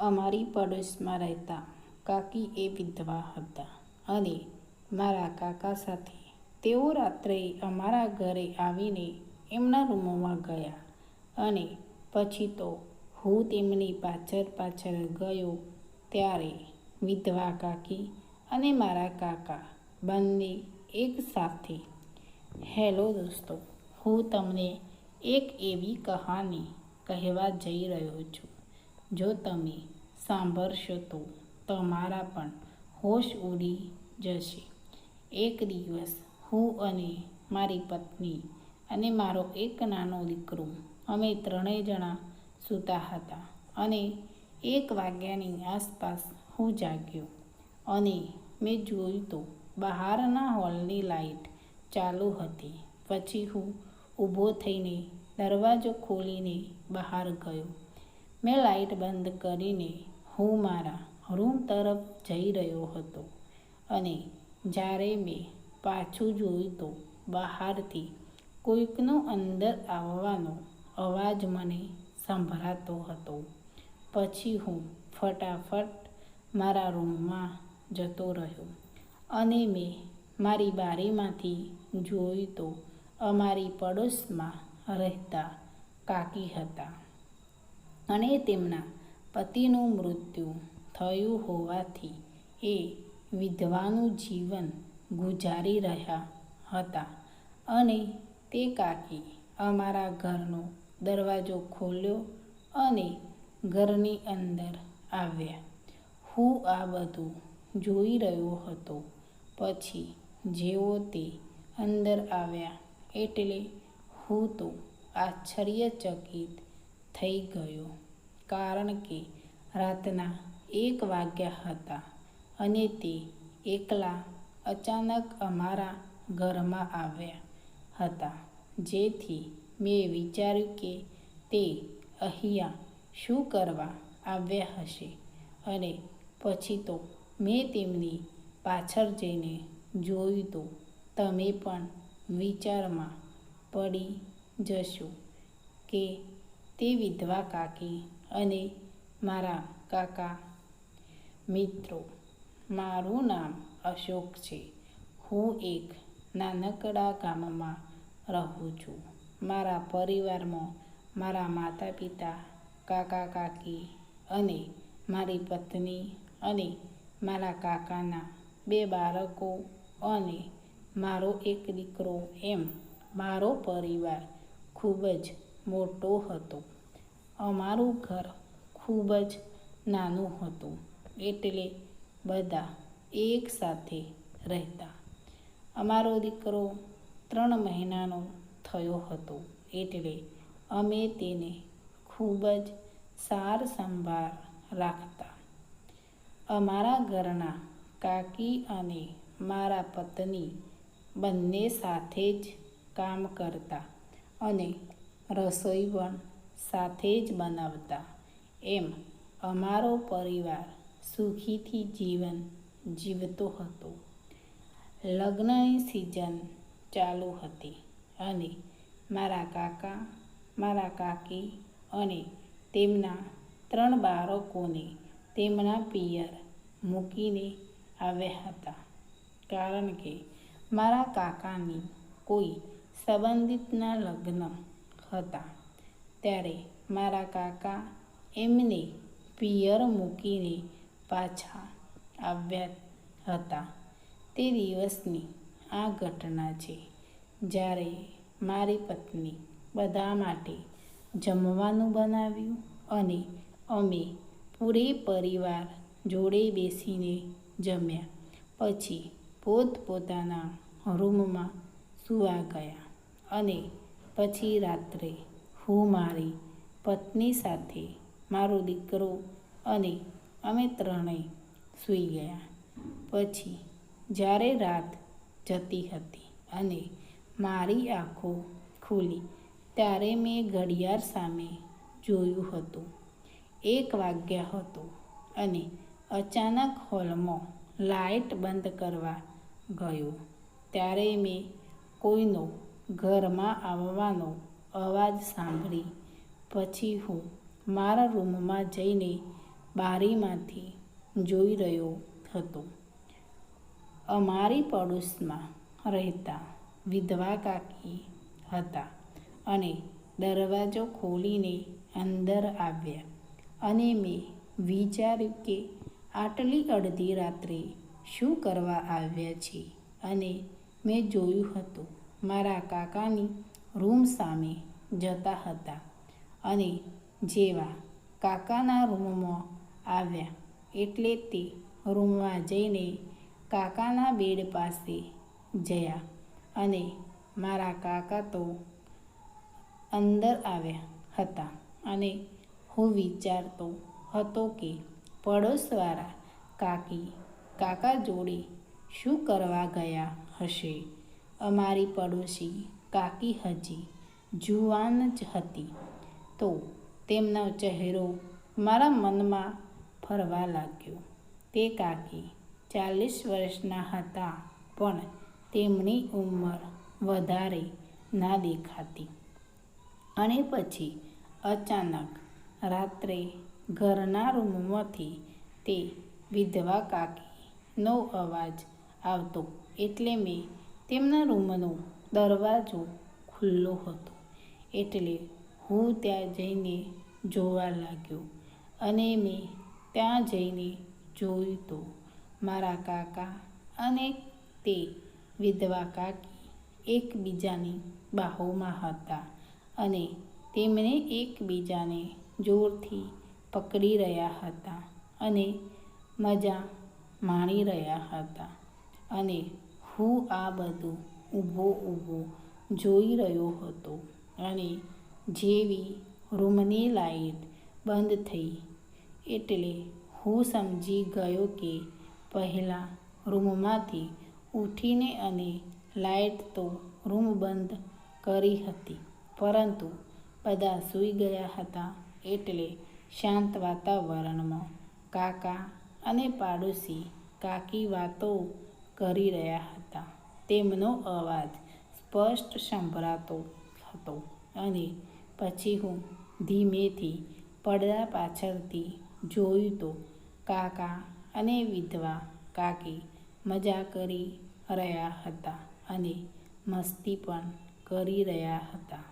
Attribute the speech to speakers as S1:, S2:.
S1: અમારી પડોશમાં રહેતા કાકી એ વિધવા હતા અને મારા કાકા સાથે. તેઓ રાત્રે અમારા ઘરે આવીને એમના રૂમમાં ગયા અને પછી તો હું તેમની પાછળ પાછળ ગયો ત્યારે વિધવા કાકી અને મારા કાકા બંને એક સાથે. હેલો દોસ્તો, હું તમને એક એવી કહાની કહેવા જઈ રહ્યો છું. જો તમે સાંભળશો તો તમારા પણ હોશ ઉડી જશે. એક દિવસ હું અને મારી પત્ની અને મારો એક નાનો દીકરો, અમે ત્રણેય જણા સૂતા હતા અને એક વાગ્યાની આસપાસ હું જાગ્યો અને મેં જોયું તો બહારના હોલની લાઈટ ચાલુ હતી. પછી હું ઊભો થઈને દરવાજો ખોલીને બહાર ગયો. મેં લાઈટ બંધ કરીને હું મારા રૂમ તરફ જઈ રહ્યો હતો અને જ્યારે મેં પાછું જોયું તો બહારથી કોઈકનો અંદર આવવાનો અવાજ મને સંભળાતો હતો. પછી હું ફટાફટ મારા રૂમમાં જતો રહ્યો અને મેં મારી બારીમાંથી જોયું તો અમારી પડોશમાં રહેતા કાકી હતા. અને તેમના પતિનું મૃત્યુ થયું હોવાથી એ વિધવાનું જીવન ગુજારી રહ્યા હતા અને તે કાકી અમારા ઘરનો દરવાજો ખોલ્યો અને ઘરની અંદર આવ્યા. હું આ બધું જોઈ રહ્યો હતો. પછી જેવો તે અંદર આવ્યા એટલે હું તો આશ્ચર્યચકિત થઈ ગયો. કારણ કે રાતના એક વાગ્યા હતા અને તે એકલા અચાનક અમારા ઘરમાં આવ્યા હતા. જેથી મેં વિચાર્યું કે તે અહીંયા શું કરવા આવ્યા હશે. અને પછી તો મેં તેમની પાછળ જઈને જોયું તો તમે પણ વિચારમાં પડી જશો કે તે વિધવા કાકી અને મારા કાકા મિત્રો. મારું નામ અશોક છે. હું એક નાનકડા ગામમાં રહું છું. મારા પરિવારમાં મારા માતા પિતા કાકા કાકી અને મારી પત્ની અને મારા કાકાના બે બાળકો અને મારો એક દીકરો. એમ મારો પરિવાર ખૂબ જ મોટો હતો. અમારું ઘર ખૂબ જ નાનું હતું એટલે બધા એકસાથે રહેતા. અમારો દીકરો ત્રણ મહિનાનો થયો હતો એટલે અમે તેને ખૂબ જ સાર સંભાળ રાખતા. અમારા ઘરના કાકી અને મારા પત્ની બંને સાથે જ કામ કરતા અને રસોઈ પણ સાથે જ બનાવતા. એમ અમારો પરિવાર સુખીથી જીવન જીવતો હતો. લગ્નની સિઝન ચાલુ હતી અને મારા કાકા, મારા કાકી અને તેમના ત્રણ બાળકોને તેમના પિયર મૂકીને આવ્યા હતા. કારણ કે મારા કાકાની કોઈ સંબંધિતના લગ્ન હતા. ત્યારે મારા કાકા એમને પિયર મૂકીને પાછા આવ્યા હતા. તે દિવસની આ ઘટના છે. જ્યારે મારી પત્ની બધા માટે જમવાનું બનાવ્યું અને અમે પૂરે પરિવાર જોડે બેસીને જમ્યા. પછી પોતપોતાના રૂમમાં સુવા ગયા અને પછી રાત્રે હું મારી પત્ની સાથે મારો દીકરો અને અમે ત્રણેય સૂઈ ગયા. પછી જ્યારે રાત જતી હતી અને મારી આંખો ખુલી, ત્યારે મેં ઘડિયાળ સામે જોયું હતું. એક વાગ્યા હતો અને અચાનક હોલમાં લાઇટ બંધ કરવા ગયો. ત્યારે મેં કોઈનો ઘરમાં આવવાનો અવાજ સાંભળી. પછી હું મારા રૂમમાં જઈને બારીમાંથી જોઈ રહ્યો હતો. અમારી પડોશમાં રહેતા વિધવા કાકી હતા અને દરવાજો ખોલીને અંદર આવ્યા. અને મેં વિચાર્યું કે આટલી અડધી રાત્રે શું કરવા આવ્યા છે અને મેં જોયું હતું મારા કાકાની રૂમ સામે જતા હતા અને જેવા કાકાના રૂમમાં આવ્યા એટલે તે રૂમમાં જઈને કાકાના બેડ પાસે જયા અને મારા કાકા તો અંદર આવ્યા હતા અને હું વિચારતો હતો કે પડોશવાળા કાકી કાકા જોડે શું કરવા ગયા હશે? અમારી પડોશી કાકી હજી જુવાન જ હતી. તો તેમનો ચહેરો મારા મનમાં ફરવા લાગ્યો. તે કાકી ચાલીસ વર્ષના હતા, પણ તેમની ઉંમર વધારે ના દેખાતી. અને પછી અચાનક રાત્રે ઘરના રૂમમાંથી તે વિધવા કાકીનો અવાજ આવતો એટલે મેં તેમના રૂમનો દરવાજો ખુલ્લો હતો એટલે હું ત્યાં જઈને જોવા લાગ્યો અને મેં ત્યાં જઈને જોયું તો મારા કાકા અને તે વિધવા કાકી એકબીજાની બાહોમાં હતા અને તેમણે એકબીજાને જોરથી પકડી રહ્યા હતા અને મજા માણી રહ્યા હતા અને હું આ બધું ઊભો ઊભો જોઈ રહ્યો હતો અને જેવી રૂમની લાઈટ બંધ થઈ એટલે હું સમજી ગયો કે પહેલાં રૂમમાંથી ઊઠીને અને લાઈટ તો રૂમ બંધ કરી હતી, પરંતુ બધા સૂઈ ગયા હતા એટલે શાંત વાતાવરણમાં કાકા અને પાડોશી કાકી વાતો કરી રહ્યા હતા. તેમનો અવાજ સ્પષ્ટ સંભળાતો હતો અને પછી હું ધીમેથી પડદા પાછળથી જોયું તો કાકા અને વિધવા કાકી મજા કરી રહ્યા હતા અને મસ્તી પણ કરી રહ્યા હતા.